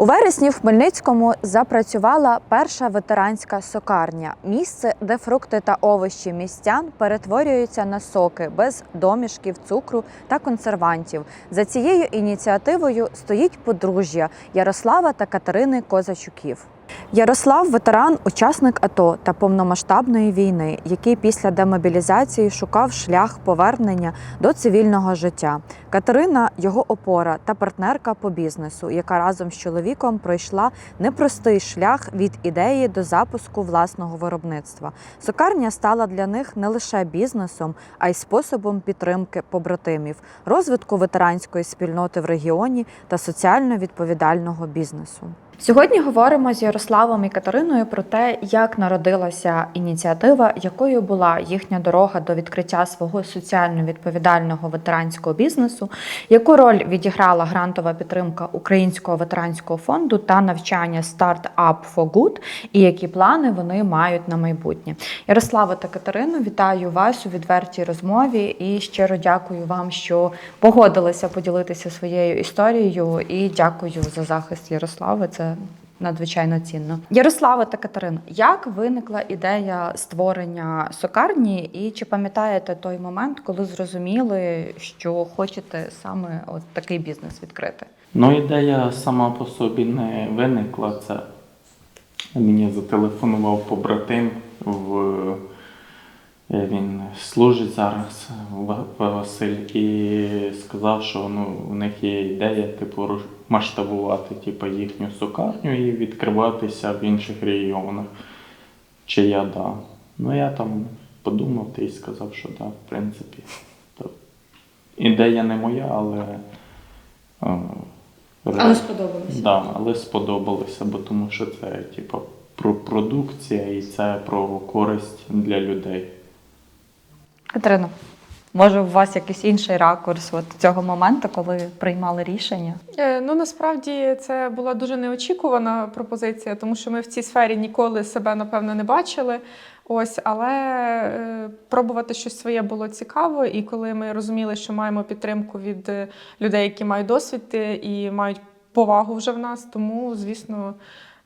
У вересні в Хмельницькому запрацювала перша ветеранська сокарня місце, де фрукти та овочі містян перетворюються на соки без домішків, цукру та консервантів. За цією ініціативою стоїть подружжя Ярослава та Катерини Козачуків. Ярослав ветеран, учасник АТО та повномасштабної війни, який після демобілізації шукав шлях повернення до цивільного життя. Катерина його опора та партнерка по бізнесу, яка разом з чоловіком пройшла непростий шлях від ідеї до запуску власного виробництва. Сокарня стала для них не лише бізнесом, а й способом підтримки побратимів, розвитку ветеранської спільноти в регіоні та соціально відповідального бізнесу. Сьогодні говоримо з Ярославом і Катериною про те, як народилася ініціатива, якою була їхня дорога до відкриття свого соціально відповідального ветеранського бізнесу, яку роль відіграла грантова підтримка Українського ветеранського фонду та навчання Start Up for Good, і які плани вони мають на майбутнє. Ярослава та Катерину, вітаю вас у відвертій розмові і щиро дякую вам, що погодилися поділитися своєю історією. І дякую за захист Ярослави. Це надзвичайно цінно. Ярослава та Катерина, як виникла ідея створення сокарні, і чи пам'ятаєте той момент, коли зрозуміли, що хочете саме от такий бізнес відкрити? Ну, ідея сама по собі не виникла. Це мені зателефонував побратим в він служить зараз В- Василь і сказав, що ну, у них є ідея типу масштабувати типу, їхню сукарню і відкриватися в інших регіонах. Чи я да. Ну я там подумав й сказав, що да, в принципі. То ідея не моя, але. е, Але сподобалося. Да, але сподобалося, бо тому що це типу, про продукція і це про користь для людей. Катерина, може, у вас якийсь інший ракурс от цього моменту, коли приймали рішення? Е, Ну насправді це була дуже неочікувана пропозиція, тому що ми в цій сфері ніколи себе напевно не бачили. Ось, але е, пробувати щось своє було цікаво. І коли ми розуміли, що маємо підтримку від е, людей, які мають досвід е, і мають повагу вже в нас, тому звісно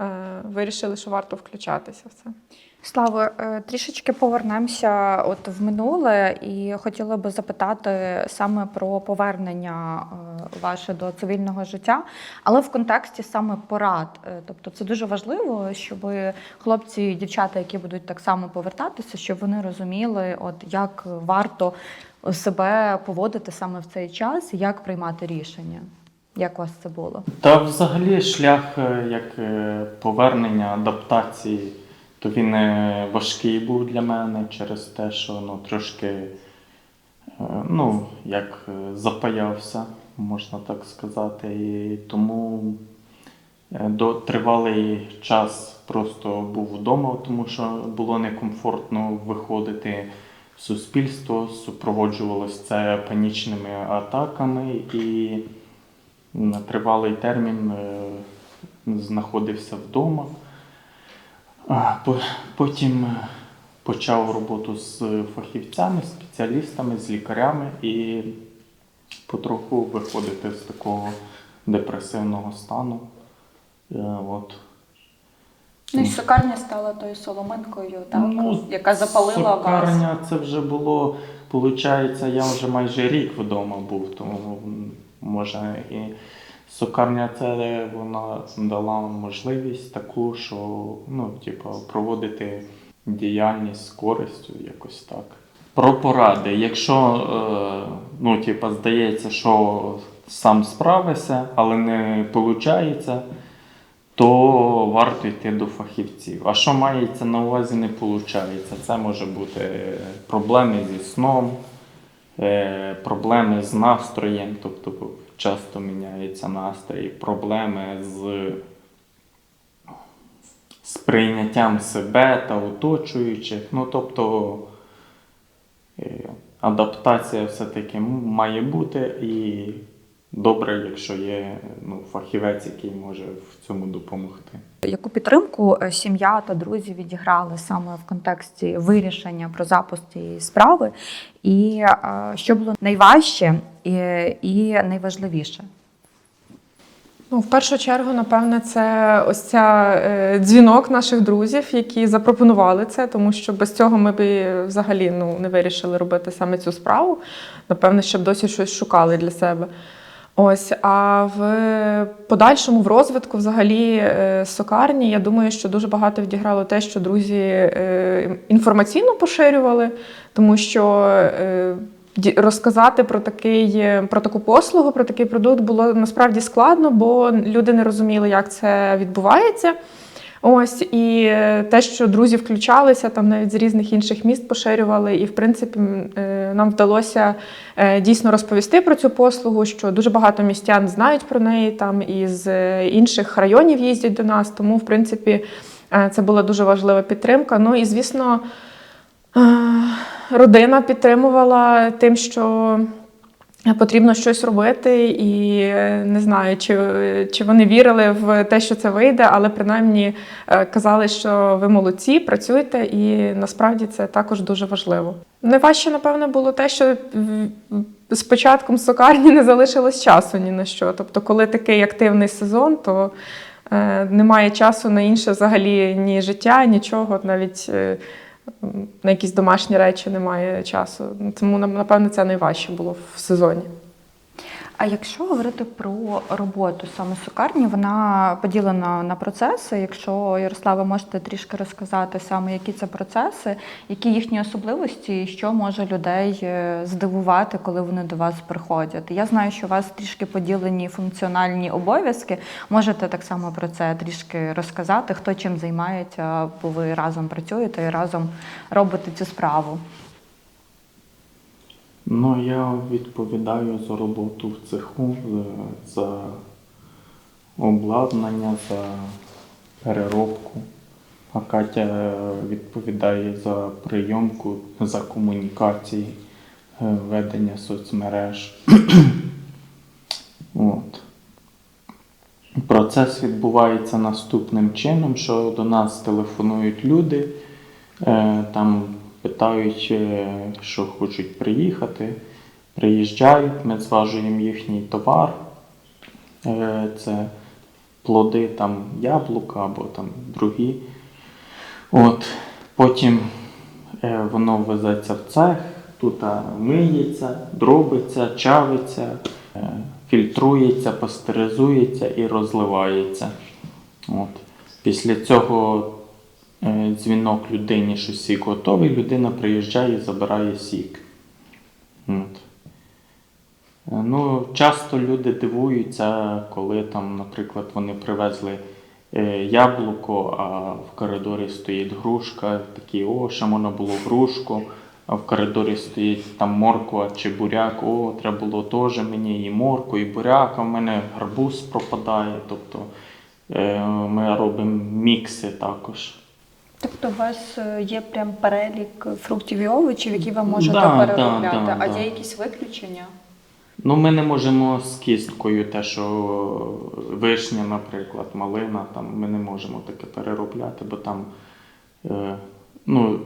е, вирішили, що варто включатися в це. Славо, е, трішечки повернемося от в минуле, і хотіла би запитати саме про повернення е, ваше до цивільного життя, але в контексті саме порад. Е, Тобто це дуже важливо, щоб хлопці і дівчата, які будуть так само повертатися, щоб вони розуміли, от як варто себе поводити саме в цей час, як приймати рішення. Як у вас це було? Та взагалі шлях як повернення, адаптації, то він е, важкий був для мене через те, що ну, трошки е, ну, як е, запаявся, можна так сказати. І тому до тривалий час просто був вдома, тому що було некомфортно виходити в суспільство, супроводжувалося це панічними атаками і на тривалий термін знаходився вдома. Потім е, почав роботу з фахівцями, спеціалістами, з лікарями і потроху виходити з такого депресивного стану. Е, От. Ну і сокарня стала тою соломинкою, так, Ну, яка запалила вас. Сокарня це вже було, виходить, я вже майже рік вдома був, тому може і сокарня це вона дала можливість таку, що ну, типу, проводити діяльність з користю, якось так. Про поради. Якщо е, ну, типу, здається, що сам справишся, але не виходить, то варто йти до фахівців. А що мається на увазі, не виходить. Це може бути проблеми зі сном, е, проблеми з настроєм, тобто часто міняється настрій, проблеми з сприйняттям себе та оточуючих. Ну, тобто е, адаптація все-таки має бути і добре, якщо є ну, фахівець, який може в цьому допомогти. Яку підтримку е, сім'я та друзі відіграли саме в контексті вирішення про запуск цієї справи, і е, що було найважче і, найважливіше? Ну, в першу чергу, напевне, це ось ця е, дзвінок наших друзів, які запропонували це, тому що без цього ми б взагалі ну, не вирішили робити саме цю справу. Напевне, щоб досі щось шукали для себе. Ось, а в подальшому в розвитку взагалі е, сокарні, я думаю, що дуже багато відіграло те, що друзі е, інформаційно поширювали, тому що е, розказати про такий про таку послугу, про такий продукт було насправді складно, бо люди не розуміли, як це відбувається. Ось і е, те, що друзі включалися, там навіть з різних інших міст поширювали, і в принципі е, нам вдалося е, дійсно розповісти про цю послугу, що дуже багато містян знають про неї там із інших районів їздять до нас. Тому, в принципі, це була дуже важлива підтримка. Ну і звісно, родина підтримувала тим, що. Потрібно щось робити, і е, не знаю, чи, чи вони вірили в те, що це вийде, але принаймні е, казали, що ви молодці, працюйте, і насправді це також дуже важливо. Найважче, напевно, було те, що з початком сокарні не залишилось часу ні на що. Тобто, коли такий активний сезон, то е, немає часу на інше взагалі ні життя, нічого, навіть. На якісь домашні речі немає часу. Тому напевно, це найважче було в сезоні. А якщо говорити про роботу саме сукарні, вона поділена на процеси. Якщо Ярослава, можете трішки розказати саме, які це процеси, які їхні особливості, і що може людей е, здивувати, коли вони до вас приходять. Я знаю, що у вас трішки поділені функціональні обов'язки. Можете так само про це трішки розказати, хто чим займається, бо ви разом працюєте і разом робите цю справу. Ну, я відповідаю за роботу в цеху, за- обладнання, за переробку. А Катя е, відповідає за прийомку, за комунікації, е, ведення соцмереж. От. Процес відбувається наступним чином, що до нас телефонують люди, е, там питають, е, що хочуть приїхати. Приїжджають, ми зважуємо їхній товар. Е, Це плоди там яблука або там другі. От. Потім е, воно везеться в цех, тут миється, дробиться, чавиться, фільтрується, пастеризується і розливається. От. Після цього дзвінок людині, що сік готовий, людина приїжджає і забирає сік. От. Е, Ну, часто люди дивуються, коли там, наприклад, вони привезли е, яблуко, а в коридорі стоїть грушка, такі, о, ще можна було грушку, а в коридорі стоїть там морква чи буряк, о, треба було теж мені і морку, і буряк, а в мене гарбуз пропадає. Тобто е, ми робимо мікси також. Тобто у вас е, є прям перелік фруктів і овочів, які ви можете Да, да, переробляти, да, а да. є якісь виключення? Ну, ми не можемо з кісткою, те, що вишня, наприклад, малина, там, ми не можемо таке переробляти, бо там е, ну,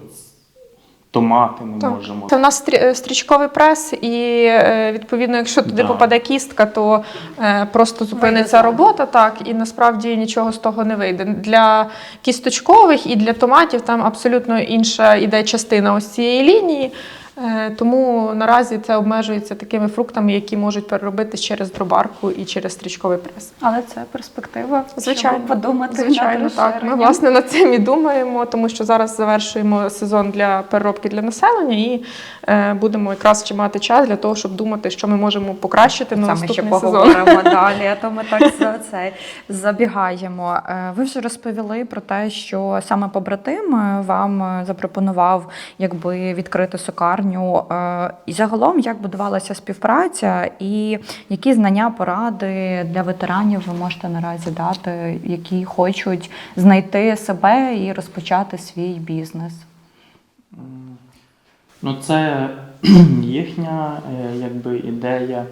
томати ми Так. можемо. Це в нас стрі- е, стрічковий прес, і е, відповідно, якщо туди Да. попаде кістка, то е, просто зупиниться робота, так, і насправді нічого з того не вийде. Для кісточкових і для томатів там абсолютно інша іде частина ось цієї лінії. Е, Тому наразі це обмежується такими фруктами, які можуть переробити через дробарку і через стрічковий прес. Але це перспектива. Звичайно, щоб подумати звичайно, На так. Ми власне над цим і думаємо, тому що зараз завершуємо сезон для переробки для населення і будемо якраз ще мати час для того, щоб думати, що ми можемо покращити на Саме ще сезон. поговоримо далі, а то ми так за це забігаємо. Е, Ви вже розповіли про те, що саме побратим е, вам е, запропонував якби відкрити сокарню. Е, І загалом як будувалася співпраця, і які знання, поради для ветеранів ви можете наразі дати, які хочуть знайти себе і розпочати свій бізнес? Ну, це їхня е, якби, ідея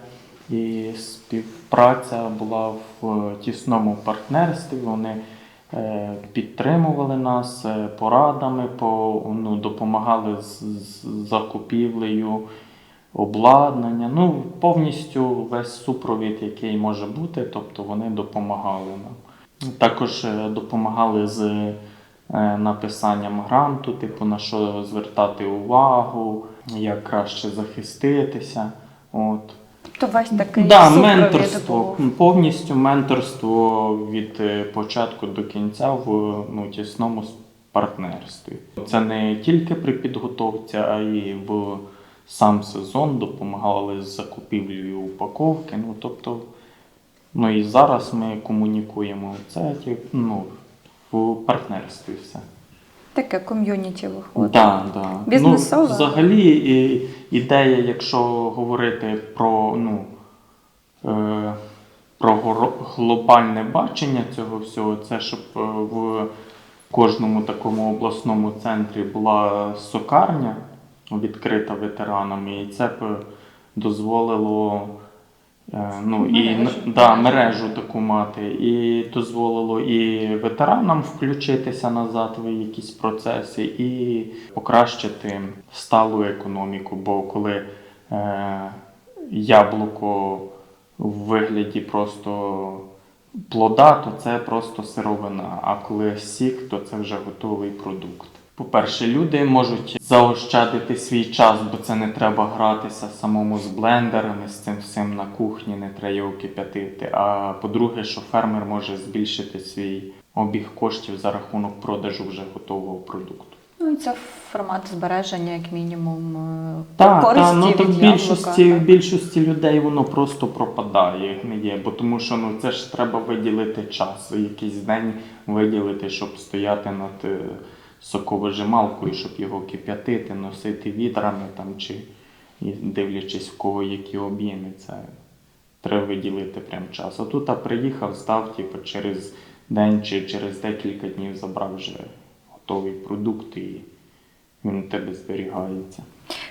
і співпраця була в тісному партнерстві. Вони е, підтримували нас е, порадами, по, ну, допомагали з, з закупівлею обладнання. Ну, повністю весь супровід, який може бути, тобто вони допомагали нам. Також е, допомагали з е, написанням гранту, типу на що звертати увагу, як краще захиститися. От. Тобто весь такий Да, менторство, повністю менторство від е, початку до кінця в ну, тісному партнерстві. Це не тільки при підготовці, а й в сам сезон допомагали з закупівлею упаковки. Ну, тобто, ну і зараз ми комунікуємо це ну, в партнерстві все. Таке ком'юніті виходить. Да, да. Бізнесове. Ну, взагалі і, ідея, якщо говорити про, ну, е, про глобальне бачення цього всього, це щоб е, в кожному такому обласному центрі була сокарня відкрита ветеранами, і це б дозволило. Е, Ну, і, да, мережу таку мати, і дозволило і ветеранам включитися назад в якісь процеси, і покращити сталу економіку. Бо коли е, яблуко в вигляді просто плода, то це просто сировина. А коли сік, то це вже готовий продукт. По-перше, люди можуть заощадити свій час, бо це не треба гратися самому з блендерами, з цим всім на кухні, не треба його кип'ятити. А по-друге, що фермер може збільшити свій обіг коштів за рахунок продажу вже готового продукту. Ну і це формат збереження, як мінімум, е, Так, користі та, ну, від в більшості, яблука. в більшості людей воно просто пропадає, як не є. Бо тому що ну, це ж треба виділити час, якийсь день виділити, щоб стояти над е, соковижималкою, щоб його кип'ятити, носити вітрами там, чи дивлячись в кого які об'єми. Це треба виділити прям час. А тут а приїхав, став, типу, через день чи через декілька днів забрав вже готовий продукт і він у тебе зберігається.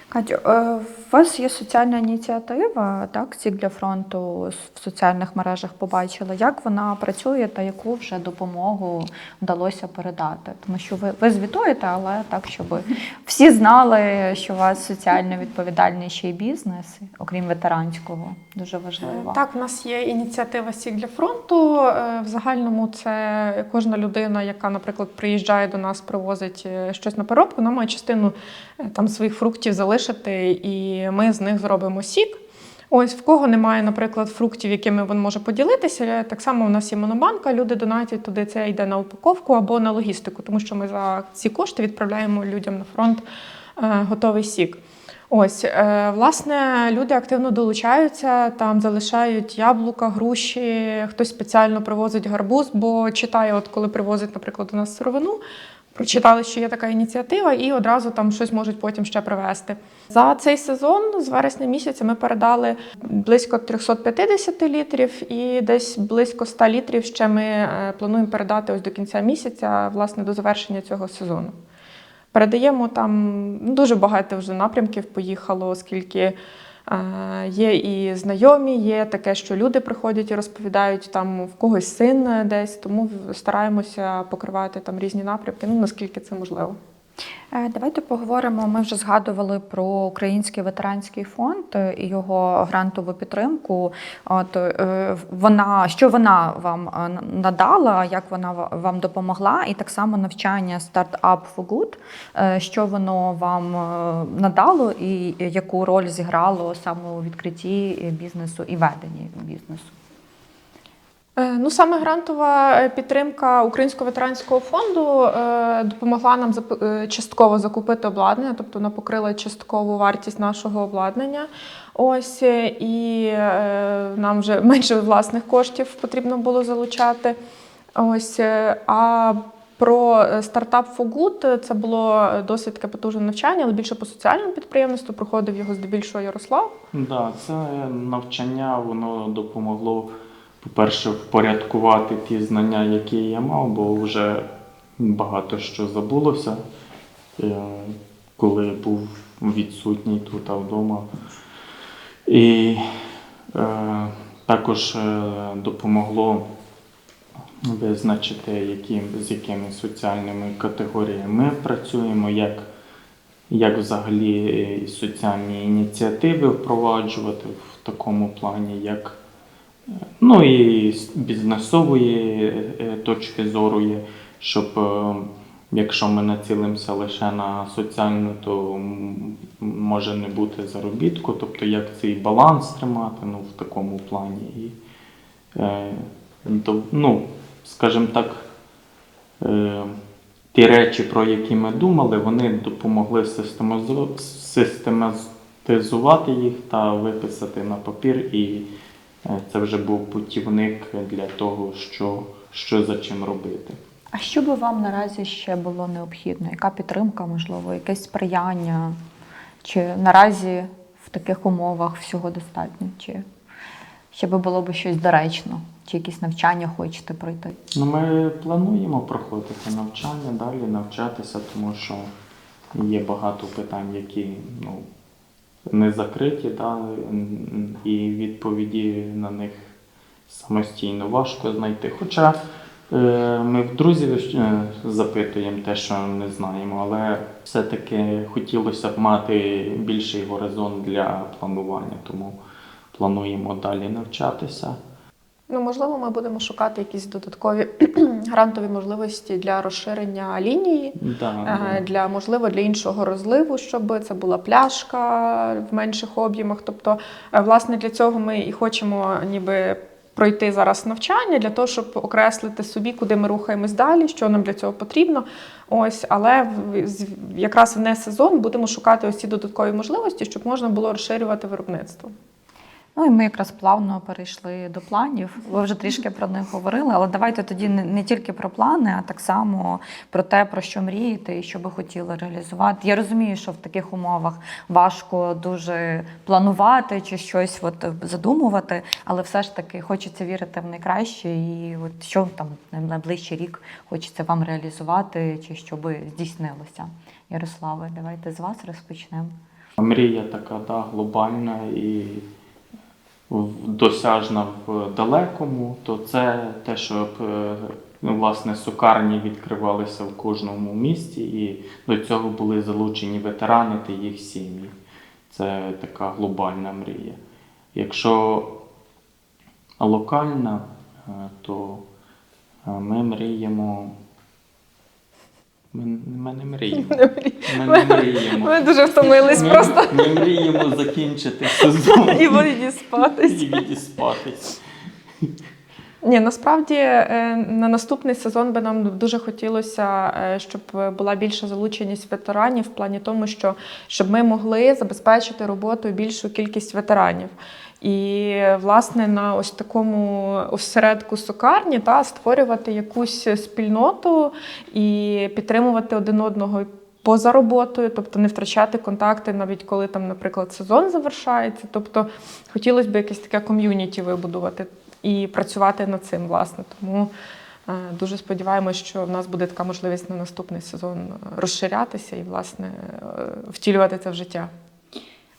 Катю, е, у вас є соціальна ініціатива, так, «Сік для фронту в соціальних мережах побачила. Як вона працює та яку вже допомогу вдалося передати? Тому що ви, ви звітуєте, але так, щоб всі знали, що у вас соціально відповідальний ще й бізнес, окрім ветеранського. Дуже важливо. Так, в нас є ініціатива Сік для фронту. Е, В загальному це кожна людина, яка, наприклад, приїжджає до нас, привозить е, щось на переробку, вона має частину там своїх фруктів залишити, і ми з них зробимо сік. Ось в кого немає, наприклад, фруктів, якими він може поділитися. Так само у нас є монобанка, люди донатять туди, це йде на упаковку або на логістику, тому що ми за ці кошти відправляємо людям на фронт е, готовий сік. Ось, е, власне, люди активно долучаються, там залишають яблука, груші, хтось спеціально привозить гарбуз, бо читає, от коли привозить, наприклад, до нас сировину, прочитали, що є така ініціатива, і одразу там щось можуть потім ще привезти. За цей сезон, з вересня місяця, ми передали близько 350 літрів, і десь близько 100 літрів ще ми е, плануємо передати ось до кінця місяця, власне, до завершення цього сезону. Передаємо там ну, дуже багато вже напрямків поїхало, оскільки є і знайомі, є таке, що люди приходять і розповідають, там в когось син е, десь, тому стараємося покривати там різні напрямки, ну наскільки це можливо. Е, Давайте поговоримо. Ми вже згадували про Український ветеранський фонд і його грантову підтримку. От е, вона що вона вам е, надала, як вона вам допомогла, і так само навчання Startup for Good, що воно вам надало, і яку роль зіграло саме у відкритті бізнесу і веденні бізнесу. Е, Ну, саме грантова е, підтримка Українського ветеранського фонду е, допомогла нам частково закупити обладнання, тобто вона покрила часткову вартість нашого обладнання. Ось і нам вже менше власних коштів потрібно було залучати. Ось а про стартап Good це було досить таке потужне навчання, але більше по соціальному підприємництву. Проходив його здебільшого Ярослав. Да, це навчання воно допомогло, по-перше, впорядкувати ті знання, які я мав, бо вже багато що забулося, е, коли був відсутній тут а вдома. І е, також е, допомогло визначити, які, з якими соціальними категоріями ми працюємо, як як взагалі е, соціальні ініціативи впроваджувати в такому плані, як ну і з бізнесової е, точки зору є, щоб е, якщо ми націлимося лише на соціальну, то може не бути заробітку, тобто як цей баланс тримати ну, в такому плані. І, е, ну, скажімо так, е, ті речі, про які ми думали, вони допомогли систематизувати їх та виписати на папір. І е, це вже був путівник для того, що, що за чим робити. А що би вам наразі ще було необхідно? Яка підтримка, можливо, якесь сприяння? Чи наразі в таких умовах всього достатньо? Чи ще би було б щось доречно? Чи якісь навчання хочете пройти? Ну, ми плануємо проходити навчання, далі навчатися, тому що є багато питань, які ну, не закриті, та, і відповіді на них самостійно важко знайти. Хоча е, ми в друзів е, запитуємо те, що не знаємо, але все-таки хотілося б мати більший горизонт для планування, тому плануємо далі навчатися. Ну, можливо, ми будемо шукати якісь додаткові грантові можливості для розширення лінії. Да, Е, для можливо для іншого розливу, щоб це була пляшка в менших об'ємах. Тобто, е, власне, для цього ми і хочемо ніби. Пройти зараз навчання для того, щоб окреслити собі, куди ми рухаємось далі, що нам для цього потрібно. Ось, але якраз в не сезон будемо шукати ось ці додаткові можливості, щоб можна було розширювати виробництво. Ну і ми якраз плавно перейшли до планів. Ви вже трішки про них говорили, але давайте тоді не, тільки про плани, а так само про те, про що мрієте і що би хотіли реалізувати. Я розумію, що в таких умовах важко дуже планувати чи щось от задумувати, але все ж таки хочеться вірити в найкраще. І от що там найближчий рік хочеться вам реалізувати, чи що здійснилося. Ярославе, давайте з вас розпочнемо. Мрія така да, глобальна і досяжна в далекому, то це те, щоб е, ну, власне сукарні відкривалися в кожному місті, і до цього були залучені ветерани та їх сім'ї. Це така глобальна мрія. Якщо локальна, е, то е, ми мріємо. Ми, ми не мріємо. Ми не мріємо. Ми дуже втомились Ми, просто ми мріємо закінчити сезон і відіспатись. і відіспатись. Ні, насправді е, на наступний сезон би нам дуже хотілося, е, щоб була більша залученість ветеранів в плані тому, що щоб ми могли забезпечити роботою більшу кількість ветеранів. І власне на ось такому осередку сукарні та створювати якусь спільноту і підтримувати один одного поза роботою, тобто не втрачати контакти, навіть коли там, наприклад, сезон завершається. Тобто хотілося б якесь таке ком'юніті вибудувати і працювати над цим, власне. Тому е, дуже сподіваємося, що в нас буде така можливість на наступний сезон е, розширятися і, власне, е, втілювати це в життя.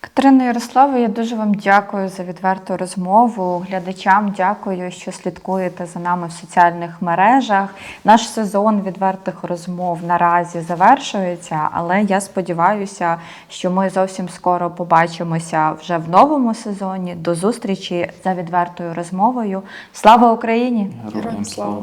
Катерина Ярослава, я дуже вам дякую за відверту розмову. Глядачам дякую, що слідкуєте за нами в соціальних мережах. Наш сезон відвертих розмов наразі завершується, але я сподіваюся, що ми зовсім скоро побачимося вже в новому сезоні. До зустрічі за відвертою розмовою. Слава Україні! Героям слава!